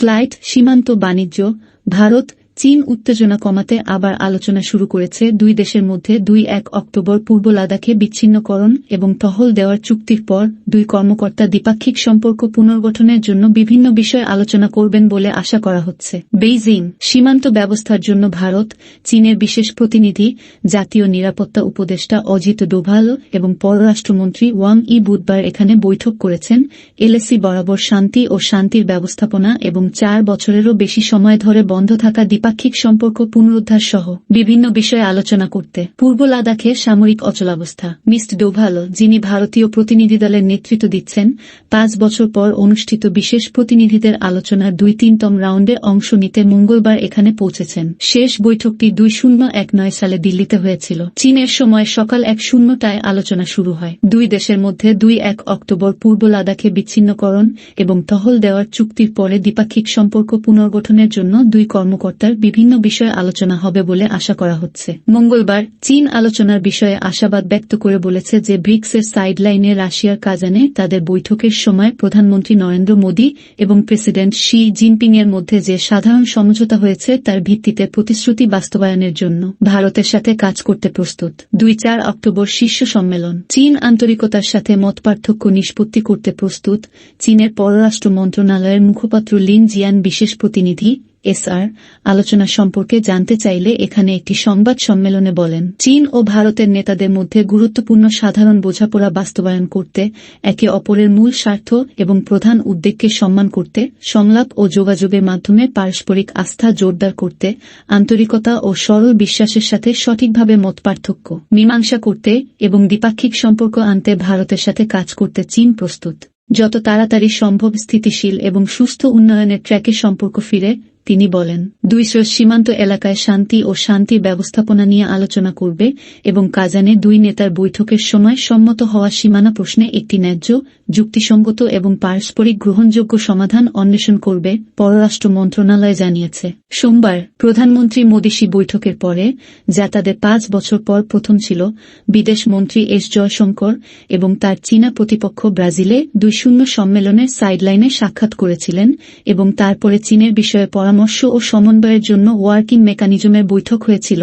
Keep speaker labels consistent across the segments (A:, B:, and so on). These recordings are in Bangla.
A: ফ্লাইট সীমান্ত বাণিজ্য ভারত চীন উত্তেজনা কমাতে আবার আলোচনা শুরু করেছে দুই দেশের মধ্যে দুই এক অক্টোবর পূর্ব লাদাখে বিচ্ছিন্নকরণ এবং টহল দেওয়ার চুক্তির পর দুই কর্মকর্তা দ্বিপাক্ষিক সম্পর্ক পুনর্গঠনের জন্য বিভিন্ন বিষয় আলোচনা করবেন বলে আশা করা হচ্ছে। বেইজিং সীমান্ত ব্যবস্থার জন্য ভারত, চীনের বিশেষ প্রতিনিধি, জাতীয় নিরাপত্তা উপদেষ্টা অজিত ডোভাল এবং পররাষ্ট্রমন্ত্রী ওয়াং ই বুধবার এখানে বৈঠক করেছেন। এলএসি বরাবর শান্তি ও শান্তির ব্যবস্থাপনা এবং চার বছরেরও বেশি সময় ধরে বন্ধ থাকা দ্বিপাক্ষিক সম্পর্ক পুনরুদ্ধার সহ বিভিন্ন বিষয়ে আলোচনা করতে পূর্ব লাদাখে সামরিক অচলাবস্থা। মিস্ট ডোভাল, যিনি ভারতীয় প্রতিনিধি দলের নেতৃত্ব দিচ্ছেন, পাঁচ বছর পর অনুষ্ঠিত বিশেষ প্রতিনিধিদের আলোচনার দুই তিনতম রাউন্ডে অংশ নিতে মঙ্গলবার এখানে পৌঁছেছেন। শেষ বৈঠকটি দুই শূন্য এক নয় সালে দিল্লিতে হয়েছিল। চীনের সময় সকাল এক শূন্যটায় আলোচনা শুরু হয়। দুই দেশের মধ্যে দুই এক অক্টোবর পূর্ব লাদাখে বিচ্ছিন্নকরণ এবং টহল দেওয়ার চুক্তির পরে দ্বিপাক্ষিক সম্পর্ক পুনর্গঠনের জন্য দুই কর্মকর্তার বিভিন্ন বিষয়ে আলোচনা হবে বলে আশা করা হচ্ছে। মঙ্গলবার চীন আলোচনার বিষয়ে আশাবাদ ব্যক্ত করে বলেছে যে ব্রিক্সের সাইডলাইনে রাশিয়ার কাজানে তাদের বৈঠকের সময় প্রধানমন্ত্রী নরেন্দ্র মোদী এবং প্রেসিডেন্ট শি জিনপিং এর মধ্যে যে সাধারণ সমঝোতা হয়েছে তার ভিত্তিতে প্রতিশ্রুতি বাস্তবায়নের জন্য ভারতের সাথে কাজ করতে প্রস্তুত। দুই চার অক্টোবর শীর্ষ সম্মেলন। চীন আন্তরিকতার সাথে মতপার্থক্য নিষ্পত্তি করতে প্রস্তুত চীনের পররাষ্ট্র মন্ত্রণালয়ের মুখপাত্র লিন জিয়ান বিশেষ প্রতিনিধি এসআর, আলোচনা সম্পর্কে জানতে চাইলে এখানে একটি সংবাদ সম্মেলনে বলেন, চীন ও ভারতের নেতাদের মধ্যে গুরুত্বপূর্ণ সাধারণ বোঝাপড়া বাস্তবায়ন করতে, একে অপরের মূল স্বার্থ এবং প্রধান উদ্বেগকে সম্মান করতে, সংলাপ ও যোগাযোগের মাধ্যমে পারস্পরিক আস্থা জোরদার করতে, আন্তরিকতা ও সরল বিশ্বাসের সাথে সঠিকভাবে মতপার্থক্য মীমাংসা করতে এবং দ্বিপাক্ষিক সম্পর্ক আনতে ভারতের সাথে কাজ করতে চীন প্রস্তুত। যত তাড়াতাড়ি সম্ভব স্থিতিশীল এবং সুস্থ উন্নয়নের ট্র্যাকে সম্পর্ক ফিরে তিনি বলেন দুই সীমান্ত এলাকায় শান্তি ও শান্তির ব্যবস্থাপনা নিয়ে আলোচনা করবে এবং কাজানে দুই নেতার বৈঠকের সময় সম্মত হওয়া সীমানা প্রশ্নে একটি ন্যায্য, যুক্তিসঙ্গত এবং পারস্পরিক গ্রহণযোগ্য সমাধান অন্বেষণ করবে পররাষ্ট্র মন্ত্রণালয় জানিয়েছে। সোমবার প্রধানমন্ত্রী মোদিসি বৈঠকের পরে, যা তাদের পাঁচ বছর পর প্রথম ছিল, বিদেশ মন্ত্রী এস জয়শঙ্কর এবং তার চীনা প্রতিপক্ষ ব্রাজিলে দুই শূন্য সম্মেলনের সাইডলাইনে সাক্ষাৎ করেছিলেন এবং তারপরে চীনের বিষয়ে পরামর্শ ও সমন্বয়ের জন্য ওয়ার্কিং মেকানিজমের বৈঠক হয়েছিল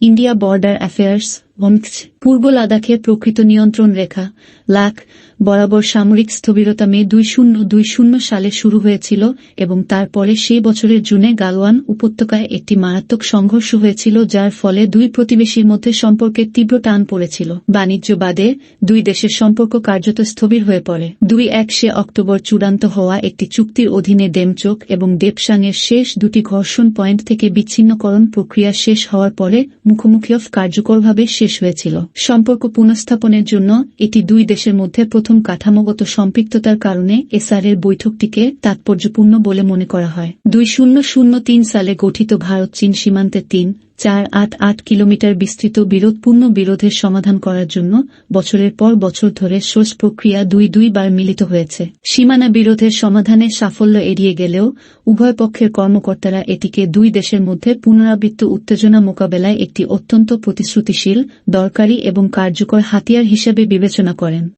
A: ইন্ডিয়া বর্ডার অ্যাফেয়ার্স ওমক্স। পূর্ব লাদাখের প্রকৃত নিয়ন্ত্রণ রেখা, লাখ, বরাবর সামরিক স্থবিরতা মে দুই শূন্য দুই শূন্য সালে শুরু হয়েছিল এবং তারপরে সেই বছরের জুনে গালওয়ান উপত্যকায় একটি মারাত্মক সংঘর্ষ হয়েছিল যার ফলে দুই প্রতিবেশীর মধ্যে সম্পর্কের তীব্র টান পড়েছিল। বাণিজ্য বাদে দুই দেশের সম্পর্ক কার্যত স্থবির হয়ে পড়ে। দুই এক সে অক্টোবর চূড়ান্ত হওয়া একটি চুক্তির অধীনে ডেমচোক এবং দেবসাংয়ের শেষ দুটি ঘর্ষণ পয়েন্ট থেকে বিচ্ছিন্নকরণ প্রক্রিয়া শেষ হওয়ার পরে মুখোমুখি অফ কার্যকরভাবে শেষ হয়েছিল। সম্পর্ক পুনঃস্থাপনের জন্য এটি দুই দেশের মধ্যে প্রথম কাঠামোগত সম্পৃক্ততার কারণে এসআর এর বৈঠকটিকে তাৎপর্যপূর্ণ বলে মনে করা হয়। দুই শূন্য শূন্য তিন সালে গঠিত ভারত চীন সীমান্তে তিন চার আট আট কিলোমিটার বিস্তৃত বিরোধপূর্ণ বিরোধের সমাধান করার জন্য বছরের পর বছর ধরে সোর্স প্রক্রিয়া দুই দুইবার মিলিত হয়েছে। সীমানা বিরোধের সমাধানে সাফল্য এড়িয়ে গেলেও উভয় পক্ষের কর্মকর্তারা এটিকে দুই দেশের মধ্যে পুনরাবৃত্ত উত্তেজনা মোকাবেলায় একটি অত্যন্ত প্রতিশ্রুতিশীল, দরকারি এবং কার্যকর হাতিয়ার হিসেবে বিবেচনা করেন।